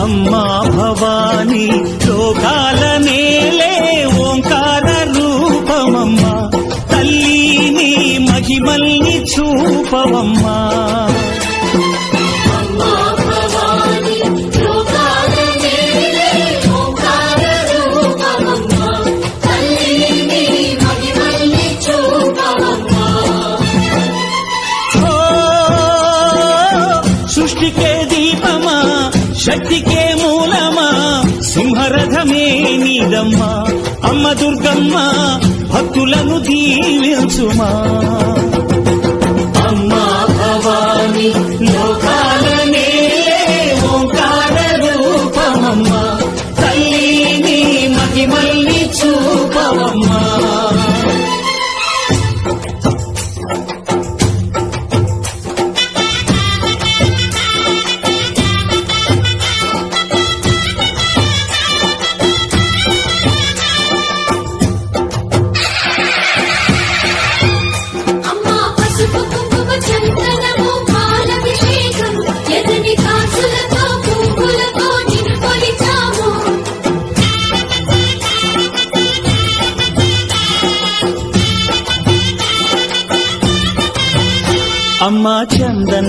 అమ్మా భవాని లోకాల నేలే ఓంకార రూపమమ్మా. తల్లిని మహిమల్ని చూపవమ్మా. వీరమ్మ అమ్మ దుర్గమ్మ భక్తులను దీవించుమా.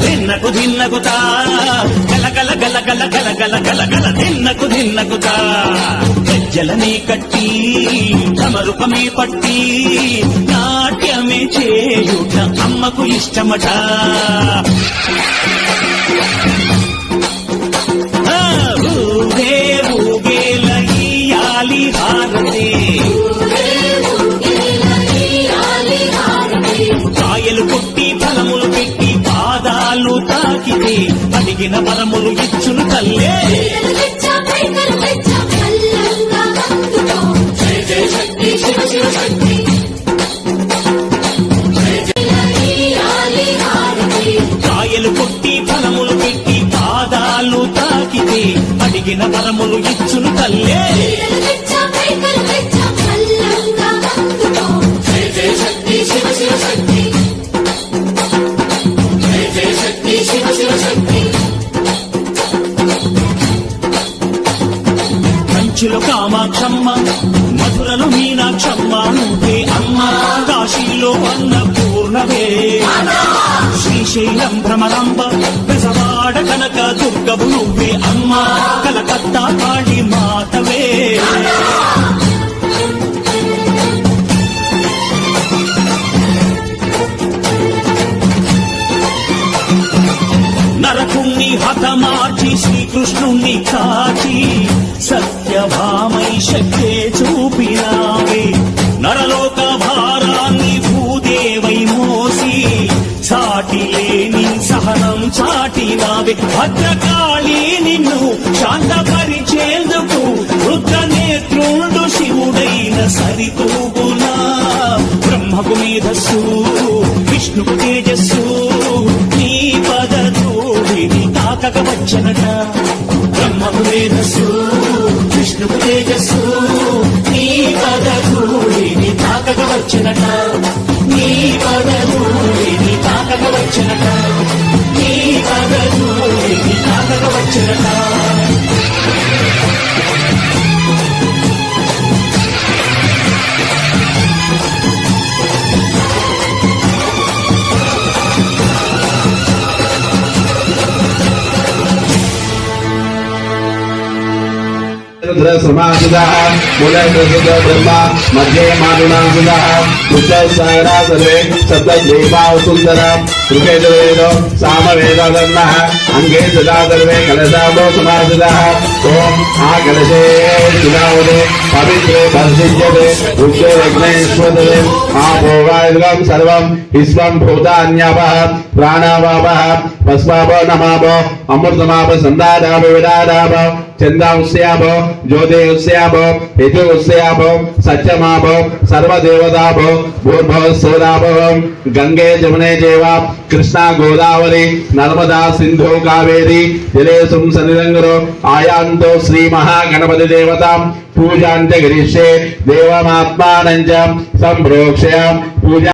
ధిన్నకు ధిన్నకుతా గల గల గలగల గలగల గలగల దిన్నకు తా ధిన్నకుతా నీ కట్టి తమరుపమే పట్టి నాట్యమే చేయుట అమ్మకు ఇష్టమట. కలిగిన బలములు ఇచ్చును తల్లే. కాయలు కొట్టి ఫలములు పెట్టి పాదాలు తాకితే అడిగిన బలములు ఇచ్చును తల్లే. కామాక్షమ్మ మధురలో మీనాక్షమ్మ నువ్వే అమ్మ. కాశీలో అన్న పూర్ణవే శ్రీశైలం భ్రమరంబ పెసవాడ కనక దుర్గవు నువ్వే అమ్మ. కలకత్తా కాళీ మాతవే. నరకుణ్ణి హతమార్చి శ్రీకృష్ణుణ్ణి కా శివుడైన బ్రహ్మకు మేధస్సు విష్ణుకు తేజస్సు నీ పద పదతోడిని తాకక వచ్చనట. బ్రహ్మకు మేధస్సు విష్ణుకు తేజస్సు నీ పద పదతోడిని తాకక వచ్చనట. నీ పద పదతోడిని తాకక వచ్చనట. समासुदः मूलकृत ब्रह्म मध्ये मानुनासुदः उच्चसारा सर्वे सप्तदेवाः सुन्दरः ऋकेतवेद सामवेदधर्मः अङ्गे सदा सर्वे कलशाभो समासुदः ॐ आ कलशे सुदावदे पवित्रे भर्षिष्यते वृक्षे यज्ञेश्वदे आभोगायुगं सर्वं विश्वं भूतान्यापः प्राणावापः भस्मापो नमापो अमृतमाप सन्दादाप विदादाप చంద ఉత్సయాభో జ్యోతి ఉత్సయాభో యజు ఉత్సయాభో సత్యమాభో సర్వదేవతాభో భూర్భో సూరాభో గంగే జమునే దేవ కృష్ణ గోదావరి నర్మదా సింధు కావేరి జలేసుం సనిరంగురు ఆయాంతో శ్రీ మహాగణపతి దేవత పూజాంచ గిరిష్యే దేవమాత్మానం సంప్రోక్షయాం పూజ